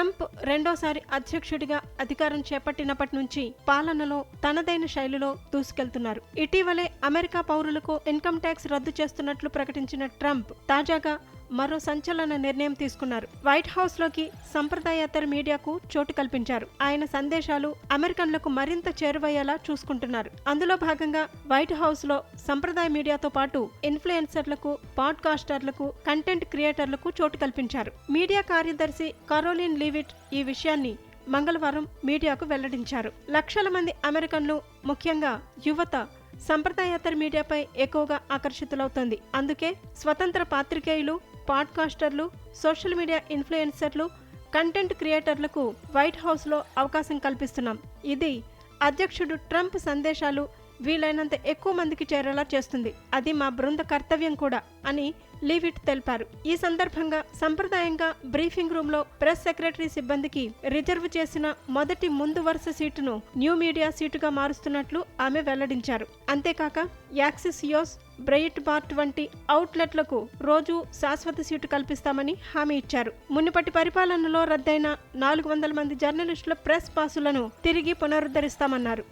Trump రెండోసారి అధ్యక్షుడిగా అధికారం చేపట్టినప్పటి నుంచి పాలనలో తనదైన శైలిలో దూసుకెళ్తున్నారు. ఇటీవలే అమెరికా పౌరులకు ఇన్కమ్ ట్యాక్స్ రద్దు చేస్తున్నట్లు ప్రకటించిన ట్రంప్ తాజాగా మరో సంచలన నిర్ణయం తీసుకున్నారు. వైట్ హౌస్లోకి సంప్రదాయేతర మీడియాకు చోటు కల్పించారు. ఆయన సందేశాలు అమెరికన్లకు మరింత చేరువయ్యేలా చూసుకుంటున్నారు. అందులో భాగంగా వైట్ హౌస్లో సంప్రదాయ మీడియాతో పాటు ఇన్ఫ్లుయెన్సర్లకు పాడ్కాస్టర్లకు కంటెంట్ క్రియేటర్లకు చోటు కల్పించారు. మీడియా కార్యదర్శి కరోలిన్ లీవిట్ ఈ విషయాన్ని మంగళవారం మీడియాకు వెల్లడించారు. లక్షల మంది అమెరికన్లు ముఖ్యంగా యువత సంప్రదాయేతర మీడియాపై ఎక్కువగా ఆకర్షితులవుతోంది. అందుకే స్వతంత్ర పాత్రికేయులు పాడ్కాస్టర్లు సోషల్ మీడియా ఇన్ఫ్లుయెన్సర్లు కంటెంట్ క్రియేటర్లకు వైట్ హౌస్లో అవకాశం కల్పిస్తున్నాం. ఇది అధ్యక్షుడు ట్రంప్ సందేశాలు వీలైనంత ఎక్కువ మందికి చేరేలా చేస్తుంది. అది మా బృంద కర్తవ్యం కూడా అని లీవిట్ తెలిపారు. ఈ సందర్భంగా సంప్రదాయంగా బ్రీఫింగ్ రూమ్లో ప్రెస్ సెక్రటరీ సిబ్బందికి రిజర్వ్ చేసిన మొదటి ముందు వరుస సీటును న్యూ మీడియా సీటుగా మారుస్తున్నట్లు ఆమె వెల్లడించారు. అంతేకాక యాక్సిస్ యోస్ బ్రెయిట్ బార్ట్ వంటి అవుట్లెట్లకు రోజు శాశ్వత సీటు కల్పిస్తామని హామీ ఇచ్చారు. మునుపటి పరిపాలనలో రద్దయిన నాలుగు వందల మంది జర్నలిస్టుల ప్రెస్ పాసులను తిరిగి పునరుద్ధరిస్తామన్నారు.